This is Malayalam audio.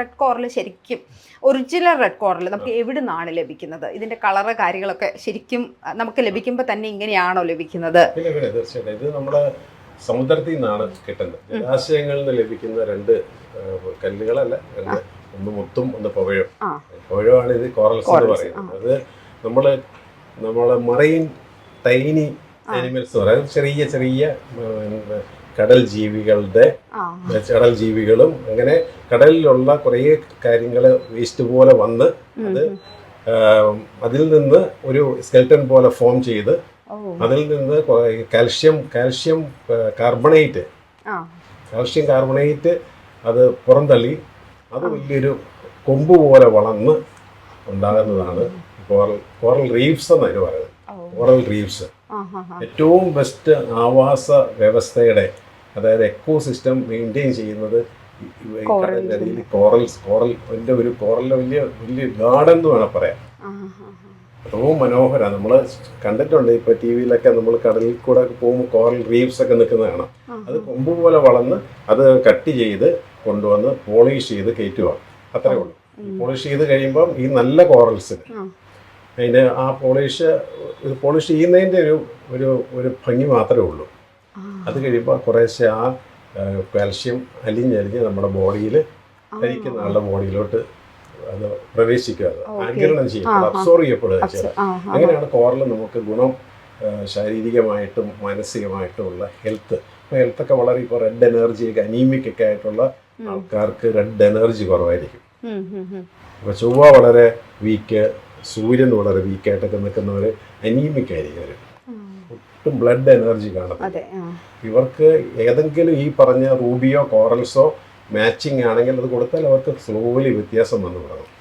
റെഡ് കോറൽ ശരിക്കും ഒറിജിനൽ റെഡ് കോറൽ നമുക്ക് എവിടെ നിന്നാണ് ലഭിക്കുന്നത്? ഇതിന്റെ കളറ് കാര്യങ്ങളൊക്കെ ശരിക്കും നമുക്ക് ലഭിക്കുമ്പോൾ തന്നെ ഇങ്ങനെയാണോ ലഭിക്കുന്നത്? തീർച്ചയായിട്ടും. ഇത് നമ്മുടെ സമുദ്രത്തിൽ നിന്നാണ് കിട്ടുന്നത്. ജലാശയങ്ങളിൽ നിന്ന് ലഭിക്കുന്ന രണ്ട് കല്ലുകളല്ല രണ്ട് ഒന്ന് മുത്തും ഒന്ന് പുഴയും. പുഴയാണ് ഇത് കോറൽസ് എന്ന് പറയുന്നത്. അത് നമ്മൾ നമ്മളെ മറൈൻ ടൈനി ആനിമൽസ് പറയാം ചെറിയ ചെറിയ കടൽ ജീവികളുടെ കടൽ ജീവികളും അങ്ങനെ കടലിലുള്ള കുറേ കാര്യങ്ങൾ വേസ്റ്റ് പോലെ വന്ന് അത് അതിൽ നിന്ന് ഒരു സ്കെൽട്ടൺ പോലെ ഫോം ചെയ്ത് അതിൽ നിന്ന് calcium calcium carbonate calcium carbonate അത് പുറന്തള്ളി. അത് വലിയൊരു കൊമ്പ് പോലെ വളർന്ന് ഉണ്ടാകുന്നതാണ് കോറൽ കോറൽ റീഫ്സ് എന്നാണ് പറയുന്നത്. കോറൽ റീഫ്സ് ഏറ്റവും ബെസ്റ്റ് ആവാസ വ്യവസ്ഥയുടെ അതായത് എക്കോ സിസ്റ്റം മെയിന്റെയിൻ ചെയ്യുന്നത് കടലിനടിയിൽ കോറൽസ് കോറൽ എന്റെ ഒരു കോറലിന്റെ വലിയ വലിയ ഗാർഡൻ എന്ന് വേണം പറയാം മനോഹര ഏറ്റവും മനോഹരമാണ് നമ്മൾ കണ്ടിട്ടുണ്ട് ഇപ്പൊ ടി വിയിലൊക്കെ നമ്മൾ കടലിൽ കൂടെ പോകുമ്പോൾ കോറൽ റീഫ്സ് ഒക്കെ നിൽക്കുന്ന കാണാം. അത് കൊമ്പ് പോലെ വളർന്ന് അത് കട്ട് ചെയ്ത് കൊണ്ടുവന്ന് പോളിഷ് ചെയ്ത് കയറ്റുക അത്രേ ഉള്ളൂ. പോളിഷ് ചെയ്ത് കഴിയുമ്പം ഈ നല്ല കോറൽസിന്. അതിന് ആ പോളിഷ് പോളിഷ് ചെയ്യുന്നതിന്റെ ഒരു ഒരു ഒരു ഭംഗി മാത്രമേ ഉള്ളൂ. അത് കഴിയുമ്പോൾ കുറേശ്ശെ ആ കാൽഷ്യം അലിഞ്ഞലിഞ്ഞ് നമ്മുടെ ബോഡിയിൽ കഴിക്കുന്ന ആളുടെ ബോഡിയിലോട്ട് അത് പ്രവേശിക്കുക. അത് ആഗിരണം ചെയ്യും അബ്സോർവ് ചെയ്യപ്പെടുക അങ്ങനെയാണ് കോറൽ നമുക്ക് ഗുണം ശാരീരികമായിട്ടും മാനസികമായിട്ടും ഉള്ള ഹെൽത്ത് ഇപ്പോൾ ഹെൽത്തൊക്കെ വളരെ ഇപ്പോൾ റെഡ് എനർജി ഒക്കെ അനീമിക് ഒക്കെ ആയിട്ടുള്ള ആൾക്കാർക്ക് റെഡ് എനർജി കുറവായിരിക്കും. ഇപ്പോൾ ചൊവ്വ വളരെ വീക്ക് സൂര്യൻ വളരെ വീക്കായിട്ടൊക്കെ നിൽക്കുന്നവർ അനീമിക് ആയിരിക്കും അവർ ഒട്ടും ബ്ലഡ് എനർജി കാണത്തില്ല. ഇവർക്ക് ഏതെങ്കിലും ഈ പറഞ്ഞ റൂബിയോ കോറൽസോ മാച്ചിങ് ആണെങ്കിൽ അത് കൊടുത്താൽ അവർക്ക് സ്ലോലി വ്യത്യാസം വന്നു തുടങ്ങും.